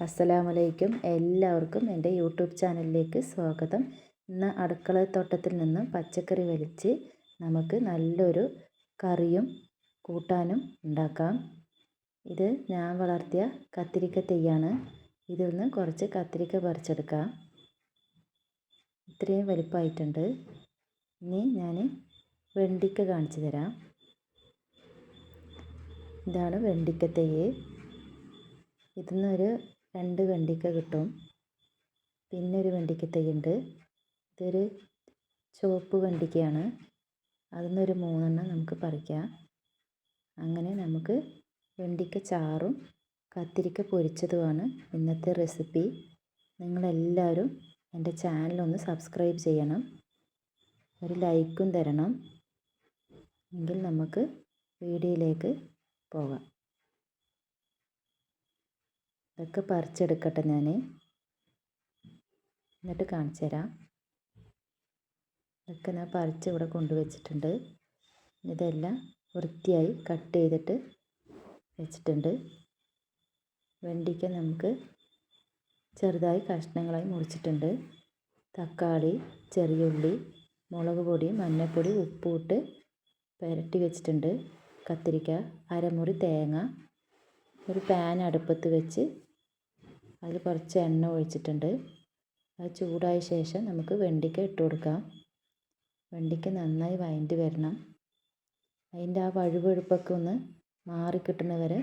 അസ്സലാമലൈക്കും. എല്ലാവർക്കും എന്റെ യൂട്യൂബ് ചാനലിലേക്ക് സ്വാഗതം. ഇന്ന് അടുക്കള തോട്ടത്തിൽ നിന്നും പച്ചക്കറി വലിച്ച് നമുക്ക് നല്ലൊരു കറിയും കൂട്ടാനും ഉണ്ടാക്കാം. ഇത് ഞാൻ വളർത്തിയ കത്തിരിക്ക തെയ്യാണ്. ഇതിൽ നിന്ന് കുറച്ച് കത്തിരിക്ക പറിച്ചെടുക്കാം. ഇത്രയും വലിപ്പമായിട്ടുണ്ട്. ഇനി ഞാൻ വെണ്ടിക്ക കാണിച്ചു തരാം. ഇതാണ് വെണ്ടിക്ക തെയ്യ്. ഇതിൽ നിന്നൊരു രണ്ട് വെണ്ടിക്ക കിട്ടും. പിന്നെ ഒരു വെണ്ടിക്ക തൈയുണ്ട് ഇതൊരു ചുവപ്പ് വെണ്ടിക്കയാണ്. അതിൽ നിന്നൊരു മൂന്നെണ്ണം നമുക്ക് പറിക്കാം. അങ്ങനെ നമുക്ക് വെണ്ടിക്ക ചാറും കത്തിരിക്ക പൊരിച്ചതുമാണ് ഇന്നത്തെ റെസിപ്പി. നിങ്ങളെല്ലാവരും എന്റെ ചാനലൊന്ന് സബ്സ്ക്രൈബ് ചെയ്യണം. ഒരു ലൈക്കും തരണം. എങ്കിൽ നമുക്ക് വീഡിയോയിലേക്ക് പോകാം. ഇതൊക്കെ പറിച്ചെടുക്കട്ടെ ഞാൻ എന്നിട്ട് കാണിച്ചു തരാം. ഇതൊക്കെ ഞാൻ പറിച്ച് ഇവിടെ കൊണ്ടുവച്ചിട്ടുണ്ട്. ഇതെല്ലാം വൃത്തിയായി കട്ട് ചെയ്തിട്ട് വെച്ചിട്ടുണ്ട്. വെണ്ടിക്ക നമുക്ക് ചെറുതായി കഷ്ണങ്ങളായി മുറിച്ചിട്ടുണ്ട്. തക്കാളി ചെറിയ ഉള്ളി മുളക് പൊടി മഞ്ഞൾപ്പൊടി ഉപ്പ് ഇട്ട് പുരട്ടി വെച്ചിട്ടുണ്ട്. കത്തിരിക്ക അരമുറി തേങ്ങ ഒരു പാൻ അടുപ്പത്ത് വെച്ച് അതിൽ കുറച്ച് എണ്ണ ഒഴിച്ചിട്ടുണ്ട്. അത് ചൂടായ ശേഷം നമുക്ക് വെണ്ടിക്ക ഇട്ട് കൊടുക്കാം. വെണ്ടിക്ക നന്നായി വഴണ്ടി വരണം. അതിന്റെ ആ വഴുവഴുപ്പൊക്കെ ഒന്ന് മാറി കിട്ടുന്നവരെ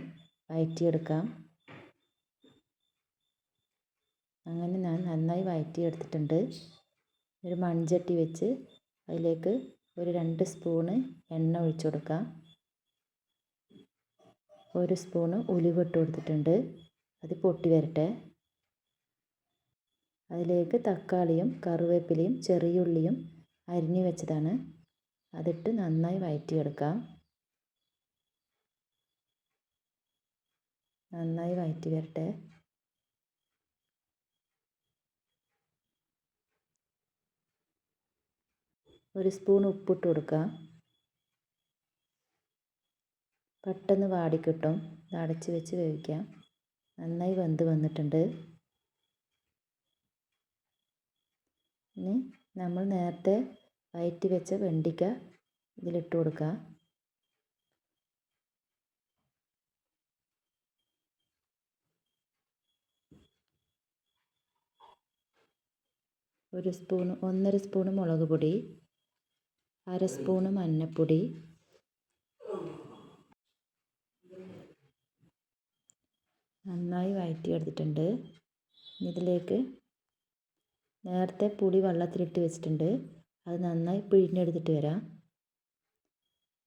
വഴറ്റിയെടുക്കാം അങ്ങനെ ഞാൻ നന്നായി വഴറ്റിയെടുത്തിട്ടുണ്ട് ഒരു മൺചട്ടി വെച്ച് അതിലേക്ക് ഒരു രണ്ട് സ്പൂണ് എണ്ണ ഒഴിച്ചു കൊടുക്കാം. ഒരു സ്പൂണ് ഉലുവിട്ട് കൊടുത്തിട്ടുണ്ട്. അത് പൊട്ടി വരട്ടെ. അതിലേക്ക് തക്കാളിയും കറിവേപ്പിലയും ചെറിയ ഉള്ളിയും അരിഞ്ഞു വെച്ചതാണ്. അതിട്ട് നന്നായി വഴറ്റിയെടുക്കാം നന്നായി വയറ്റി വരട്ടെ. ഒരു സ്പൂൺ ഉപ്പിട്ട് കൊടുക്കാം. പെട്ടെന്ന് വാടിക്കിട്ടും അടച്ച് വെച്ച് വേവിക്കാം. നന്നായി വെന്ത് വന്നിട്ടുണ്ട്. ഇനി നമ്മൾ നേരത്തെ വയറ്റി വെച്ച വെണ്ടിക്ക ഇതിലിട്ട് കൊടുക്കുക ഒരു സ്പൂൺ ഒന്നര സ്പൂൺ മുളക് പൊടി അര സ്പൂൺ മഞ്ഞൾപ്പൊടി നന്നായി വഴറ്റിയെടുത്തിട്ടുണ്ട്. ഇതിലേക്ക് നേരത്തെ പുളി വെള്ളത്തിലിട്ട് വെച്ചിട്ടുണ്ട്. അത് നന്നായി പിഴിഞ്ഞെടുത്തിട്ട് വരാം.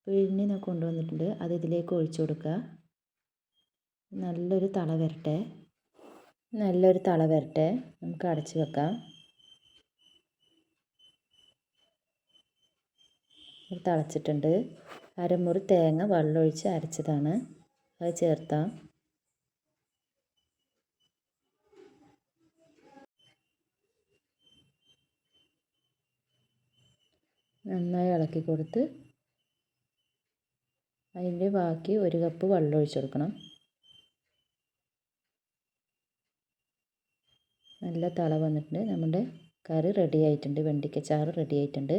പിഴിഞ്ഞ് കൊണ്ടുവന്നിട്ടുണ്ട്. അത് ഇതിലേക്ക് ഒഴിച്ചു കൊടുക്കുക. നല്ലൊരു തള വരട്ടെ. നല്ലൊരു തള വരട്ടെ. നമുക്ക് അടച്ചു വെക്കാം. തിളച്ചിട്ടുണ്ട്. അരമുറി തേങ്ങ വെള്ളമൊഴിച്ച് അരച്ചതാണ്. അത് ചേർത്താം. നന്നായി ഇളക്കി കൊടുത്ത് അതിന്റെ ബാക്കി ഒരു കപ്പ് വെള്ളം ഒഴിച്ചു കൊടുക്കണം. നല്ല തള വന്നിട്ടുണ്ട്. നമ്മുടെ കറി റെഡി ആയിട്ടുണ്ട്. വെണ്ടിക്ക ചാറ് റെഡി ആയിട്ടുണ്ട്.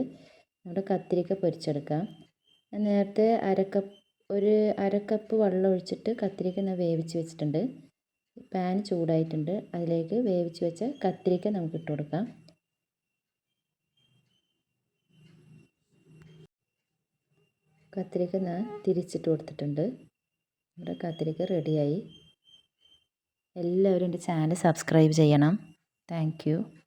നമ്മുടെ കത്തിരിക്ക പൊരിച്ചെടുക്കാം. നേരത്തെ അരക്കപ്പ് ഒരു അരക്കപ്പ് വെള്ളം ഒഴിച്ചിട്ട് കത്തിരിക്ക ഞാൻ വേവിച്ച് വെച്ചിട്ടുണ്ട്. പാൻ ചൂടായിട്ടുണ്ട്. അതിലേക്ക് വേവിച്ച് വെച്ച കത്തിരിക്ക നമുക്ക് ഇട്ട് കൊടുക്കാം. കത്തിരിക്ക ഞാൻ തിരിച്ചിട്ട് കൊടുത്തിട്ടുണ്ട്. നമ്മുടെ കത്തിരിക്ക റെഡിയായി എല്ലാവരും എന്റെ ചാനൽ സബ്സ്ക്രൈബ് ചെയ്യണം. താങ്ക്